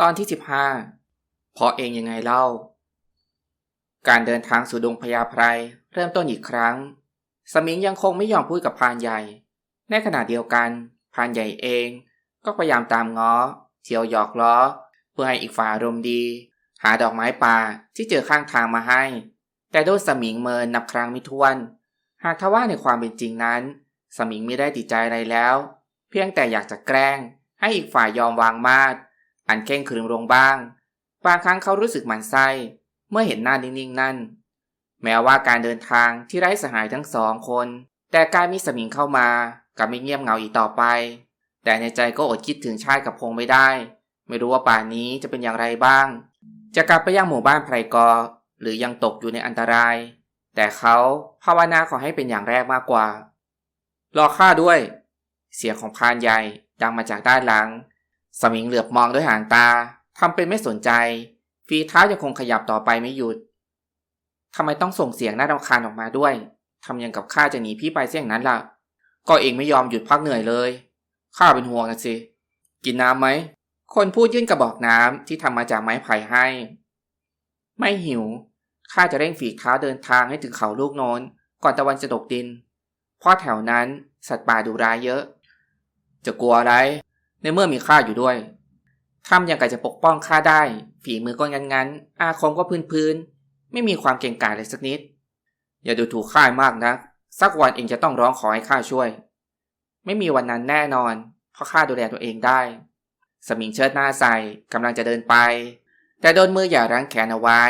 ตอนที่ 15 เพราะเองยังไงเล่า การเดินทางสู่ดงพญาไพรเริ่มต้นอีกครั้ง สมิงยังคงไม่ยอมพูดกับพานใหญ่ ในขณะเดียวกันพานใหญ่เองก็พยายามตามง้อ เที่ยวหยอกล้อ เพื่อให้อีกฝ่ายรมดี หาดอกไม้ป่าที่เจอข้างทางมาให้ แต่โดนสมิงเมินนับครั้งไม่ถ้วน หากทว่าในความเป็นจริงนั้น สมิงไม่ได้ติดใจอะไรแล้ว เพียงแต่อยากจะแกล้งให้อีกฝ่ายยอมวางมาด อันเข่งขรึมลงบ้าง บางครั้งเขารู้สึกหมันไส้ เมื่อเห็นหน้านิ่งๆนั่น แม้ว่าการเดินทางที่ไร้สหายทั้งสองคน แต่การมีสมิงเข้ามากับไม่เงียบเงาอีกต่อไป แต่ในใจก็อดคิดถึงชาติกับพงไม่ได้ ไม่รู้ว่าป่านนี้จะเป็นอย่างไรบ้าง จะกลับไปยังหมู่บ้านไพรกอ หรือยังตกอยู่ในอันตราย แต่เขาภาวนาขอให้เป็นอย่างแรกมากกว่า รอข้าด้วย เสียงของพานใหญ่ดังมาจากด้านหลัง สมิงเหลือบมองด้วยหางตาทำเป็นไม่สนใจ ฝีเท้ายังคงขยับต่อไปไม่หยุดทำไมต้องส่งเสียงน่ารำคาญออกมาด้วยทำยังกับข้าจะหนีพี่ไปเสียงนั้นล่ะ ก็เองไม่ยอมหยุดพักเหนื่อยเลยข้าเป็นห่วงนะสิ กินน้ำไหม คนพูดยื่นกระบอกน้ำที่ทำมาจากไม้ไผ่ให้ ไม่หิวข้าจะเร่งฝีเท้าเดินทางให้ถึงเขาลูกโน้น ก่อนตะวันจะตกดิน เพราะแถวนั้นสัตว์ป่าดุร้ายเยอะ จะกลัวอะไร ในเมื่อมีข้าอยู่ด้วยทำอย่างไรจะปกป้องข้าได้ ฝีมือก็งั้นอาคมก็พื้นๆไม่มีความเก่งกาจเลยสักนิด อย่าดูถูกข้ามากนะสักวันเองจะต้องร้องขอให้ข้าช่วย ไม่มีวันนั้นแน่นอน เพราะข้าดูแลตัวเองได้ สมิงเชิดหน้าใส่กำลังจะเดินไป แต่โดนมืออย่ารั้งแขนเอาไว้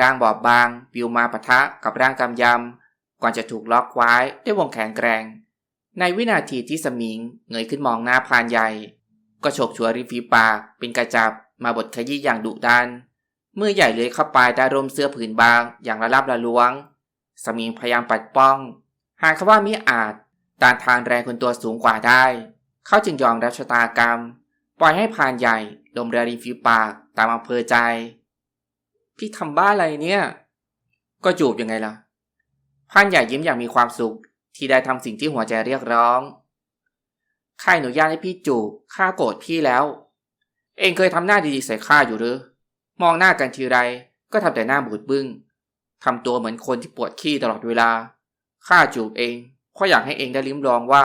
ร่างบอบบางปิวมาปะทะกับร่างกำยำก่อนจะถูกล็อกไว้ด้วยวงแขนแกรงในวินาทีที่สมิงเงยขึ้นมองหน้าพานใหญ่ ก็ฉกชัวริมฝีปากเป็นกระจับมาบดขยี้อย่างดุดันมือใหญ่เลยเข้าไปใต้ร่มเสื้อผืนบางอย่างระลับระลวง สมิงพยายามปัดป้อง หากเขาว่ามิอาจตานทานแรงคนตัวสูงกว่าได้ เขาจึงยอมรับชะตากรรม ปล่อยให้พรานใหญ่ดมเรือริมฝีปากตามอำเภอใจ พี่ทำบ้าอะไรเนี่ย ก็จูบยังไงล่ะพานใหญ่ยิ้มอย่างมีความสุขที่ได้ทำสิ่งที่หัวใจเรียกร้อง ข้าอนุญาตให้พี่จูบข้าโกรธพี่แล้ว เองเคยทำหน้าดีๆใส่ข้าอยู่หรือ มองหน้ากันทีไรก็ทำแต่หน้าบูดบึ้งทำตัวเหมือนคนที่ปวดขี้ตลอดเวลา ข้าจูบเองเพราะอยากให้เองได้ลิ้มลองว่า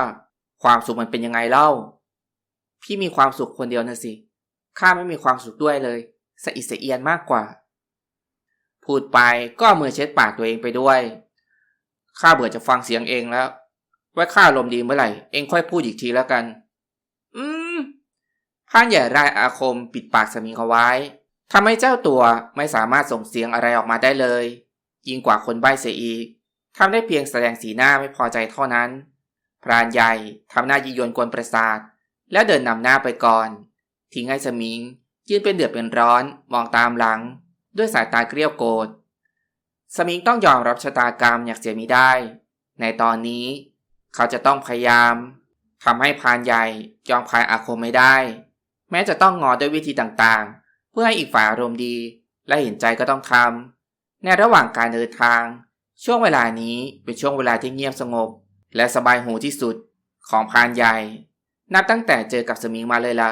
ความสุขมันเป็นยังไงเล่า พี่มีความสุขคนเดียวนะสิ ข้าไม่มีความสุขด้วยเลยสะอิดสะเอียนมากกว่า พูดไปก็มือเช็ดปากตัวเองไปด้วย ข้าเบื่อจะฟังเสียงเองแล้ว ไว้ข้าลมดีเมื่อไหร่ เองค่อยพูดอีกทีแล้วกัน อืมพรานใหญ่รายอาคมปิดปากสมิงเอาไว้ทำให้เจ้าตัวไม่สามารถส่งเสียงอะไรออกมาได้เลย ยิ่งกว่าคนใบ้เสียอีกทำได้เพียงแสดงสีหน้าไม่พอใจเท่านั้น พรานใหญ่ทำหน้ายียวนกวนประสาท แล้วเดินนำหน้าไปก่อน ทิ้งให้สมิงยืนเป็นเดือดเป็นร้อนมองตามหลัง ด้วยสายตาเกลี้ยวโกรธสมิงต้องยอมรับชะตากรรมอย่างเสียมิได้ ในตอนนี้ เขาจะต้องพยายามทำให้พานใหญ่ยอมคลายอาคมไม่ได้ แม้จะต้องงอด้วยวิธีต่างๆ เพื่อให้อีกฝ่ายอารมณ์ดีและเห็นใจก็ต้องทำในระหว่างการเดินทาง ช่วงเวลานี้เป็นช่วงเวลาที่เงียบสงบ และสบายหูที่สุดของพานใหญ่ นับตั้งแต่เจอกับสมิงมาเลยละ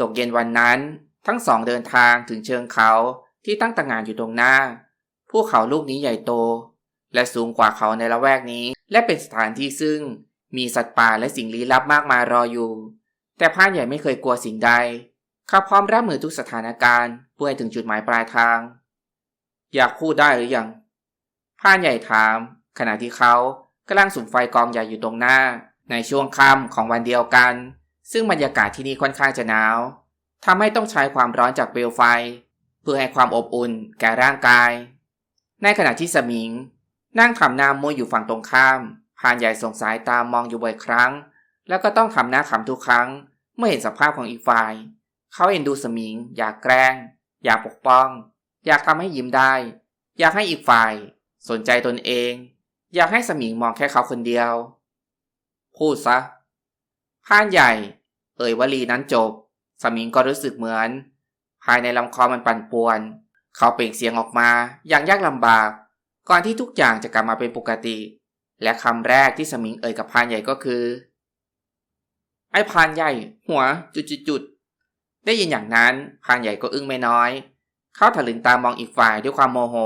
ตกเย็นวันนั้นทั้งสองเดินทางถึงเชิงเขาที่ตั้งตระหง่านอยู่ตรงหน้า ภูเขาลูกนี้ใหญ่โต และสูงกว่าเขาในละแวกนี้ และเป็นสถานที่ซึ่งมีสัตว์ป่าและสิ่งลี้ลับมากมายรออยู่ แต่พรานใหญ่ไม่เคยกลัวสิ่งใดเขาพร้อมรับมือทุกสถานการณ์เพื่อใหถึงจุดหมายปลายทาง อยากพูดได้หรือยังพรานใหญ่ถาม ขณะที่เขากำลังสุมไฟกองใหญ่อยู่ตรงหน้า ในช่วงค่ำของวันเดียวกัน ซึ่งบรรยากาศที่นี่ค่อนข้างจะหนาวทำให้ต้องใช้ความร้อนจากเปลวไฟ เพื่อให้ความอบอุ่นแก่ร่างกาย ในขณะที่สมิง นั่งทำหน้ามุ้ยอยู่ฝั่งตรงข้ามพานใหญ่ส่งสายตามองอยู่บ่อยครั้ง แล้วก็ต้องทำหน้าขำทุกครั้ง เมื่อเห็นสภาพของอีกฝ่าย เขาเอ็นดูสมิง อยากแกล้ง อยากปกป้อง อยากทำให้ยิ้มได้ อยากให้อีกฝ่าย สนใจตนเอง อยากให้สมิงมองแค่เขาคนเดียว พูดซะพานใหญ่ เอ่ยวลีนั้นจบ สมิงก็รู้สึกเหมือน ภายในลำคอมันปั่นป่วน เขาเปล่งเสียงออกมาอย่างยากลำบาก ก่อนที่ทุกอย่างจะกลับมาเป็นปกติ และคำแรกที่สมิงเอ่ยกับพานใหญ่ก็คือ ไอ้พานใหญ่ หัว จุดจุดได้ยินอย่างนั้นพานใหญ่ก็อึ้งไม่น้อย เขาถลึงตามองอีกฝ่ายด้วยความโมโห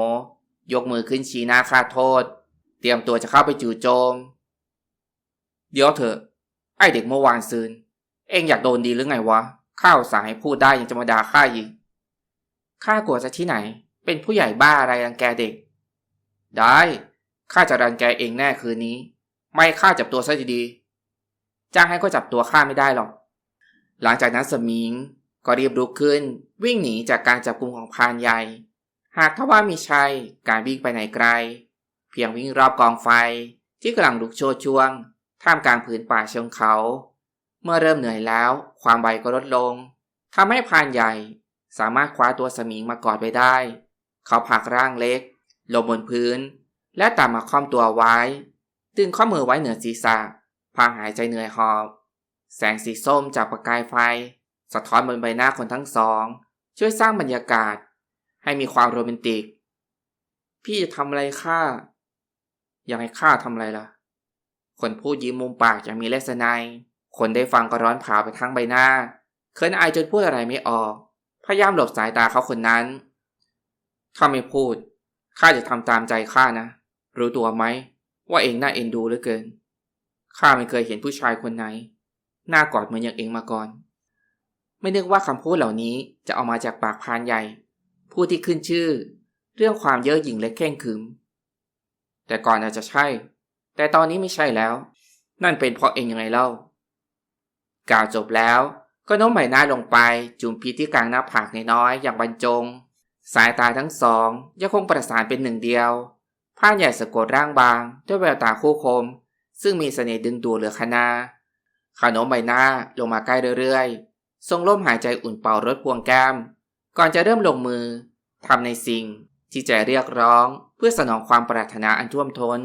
ยกมือขึ้นชี้หน้าคาโทษ เตรียมตัวจะเข้าไปจู่โจม เดี๋ยวเถอะ ไอ้เด็กเมื่อวานซืน เองอยากโดนดีหรือไงวะข้าวสายพูดได้ยังจะมาด่าข้าอีกข้ากลัวจะที่ไหน เป็นผู้ใหญ่บ้าอะไรรังแกเด็ก ได้ ข้าจะรังแกเองแน่คืนนี้ ไม่ข้าจับตัวซะดีๆ จ้างให้ก็จับตัวข้าไม่ได้หรอก หลังจากนั้นสมิงก็รีบลุกขึ้น วิ่งหนีจากการจับกลุ่มของพานใหญ่ หากถ้าว่ามีชัยการวิ่งไปไหนไกล เพียงวิ่งรอบกองไฟที่กำลังลุกโชนช่วง ท่ามกลางผืนป่าเชิงเขา เมื่อเริ่มเหนื่อยแล้ว ความไวก็ลดลงทำให้พานใหญ่ สามารถคว้าตัวสมิงมากอดไว้ได้ เขาผลักร่างเล็ก ลงบนพื้น และตามมาค่อมตัวไว้ ตึงข้อมือไว้เหนือศีรษะพางหายใจเหนื่อยหอบ แสงสีส้มจากประกายไฟ สะท้อนบนใบหน้าคนทั้งสอง ช่วยสร้างบรรยากาศ ให้มีความโรแมนติก พี่จะทำอะไรข้าอยากให้ข้าทำอะไรล่ะ คนพูดยิ้มมุมปากอย่างมีเลสไนยคนได้ฟังก็ร้อนเผาไปทั้งใบหน้า เคินอายจนพูดอะไรไม่ออก พยายามหลบสายตาเขาคนนั้น ถ้าไม่พูด ข้าจะทำตามใจข้านะ รู้ตัวไหม ว่าเองน่าเอ็นดูเหลือเกิน ข้าไม่เคยเห็นผู้ชายคนไหน หน้ากอดเหมือนอย่างเองมาก่อน ไม่นึกว่าคำพูดเหล่านี้จะออกมาจากปากพานใหญ่ ผู้ที่ขึ้นชื่อ เรื่องความเย่อหยิ่งและเข่งขรึม แต่ก่อนอาจจะใช่ แต่ตอนนี้ไม่ใช่แล้ว นั่นเป็นเพราะเองยังไงเล่ากล่าวจบแล้วก็โน้มใบหน้าลงไปจุ่มพิษที่กลางหน้าผากน้อยๆอย่างบรรจง สายตาทั้งสองยังคงประสานเป็นหนึ่งเดียว ผ้าใหญ่สะกดร่างบาง ด้วยแววตาคู่คม ซึ่งมีเสน่ห์ดึงดูดเหลือคณาขนมใบหน้าลงมาใกล้เรื่อยๆ ทรงล่มหายใจอุ่นเป่ารถพวงแก้ม ก่อนจะเริ่มลงมือทำในสิ่งที่ใจเรียกร้องเพื่อสนองความปรารถนาอันท่วมท้น